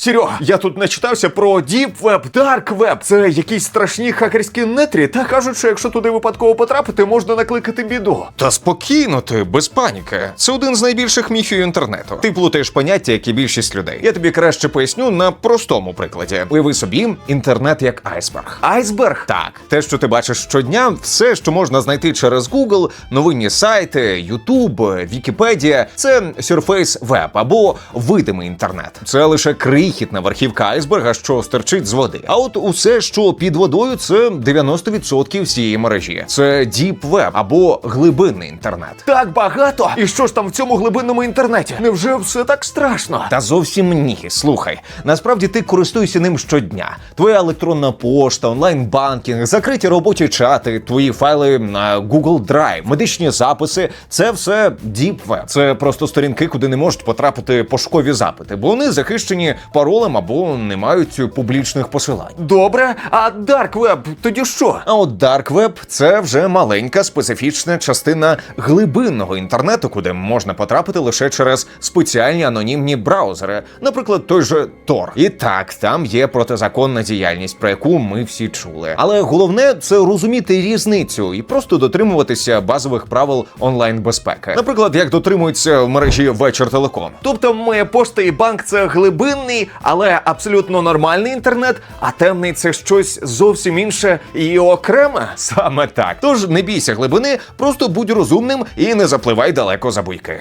Серега, я тут начитався про Deep Web, Dark Web. Це якісь страшні хакерські нетрі, та кажуть, що якщо туди випадково потрапити, можна накликати біду. Та спокійно ти, без паніки. Це один з найбільших міфів інтернету. Ти плутаєш поняття, як і більшість людей. Я тобі краще поясню на простому прикладі. Уяви собі, інтернет як айсберг. Айсберг? Так, те, що ти бачиш щодня, все, що можна знайти через Google, новинні сайти, YouTube, Вікіпедія, це Surface Web або видимий інтернет. Це лише крихітна верхівка айсберга, що стирчить з води. А от усе, що під водою, це 90% всієї мережі. Це Web або глибинний інтернет. Так багато. І що ж там в цьому глибинному інтернеті? Невже все так страшно? Та зовсім ні. Слухай, насправді ти користуєшся ним щодня. Твоя електронна пошта, онлайн-банкінг, закриті робочі чати, твої файли на Google Drive, медичні записи це все Web. Це просто сторінки, куди не можуть потрапити пошукові запити, бо вони захищені паролем або не мають публічних посилань. Добре, а Dark Web тоді що? А от Dark Web – це вже маленька специфічна частина глибинного інтернету, куди можна потрапити лише через спеціальні анонімні браузери, наприклад, той же Tor. І так, там є протизаконна діяльність, про яку ми всі чули. Але головне це розуміти різницю і просто дотримуватися базових правил онлайн безпеки. Наприклад, як дотримуються в мережі Вечір Телеком. Тобто моя пошта і банк це глибинний, але абсолютно нормальний інтернет, а темний це щось зовсім інше і окреме. Саме так. Тож не бійся глибини, просто будь розумним і не запливай далеко за буйки.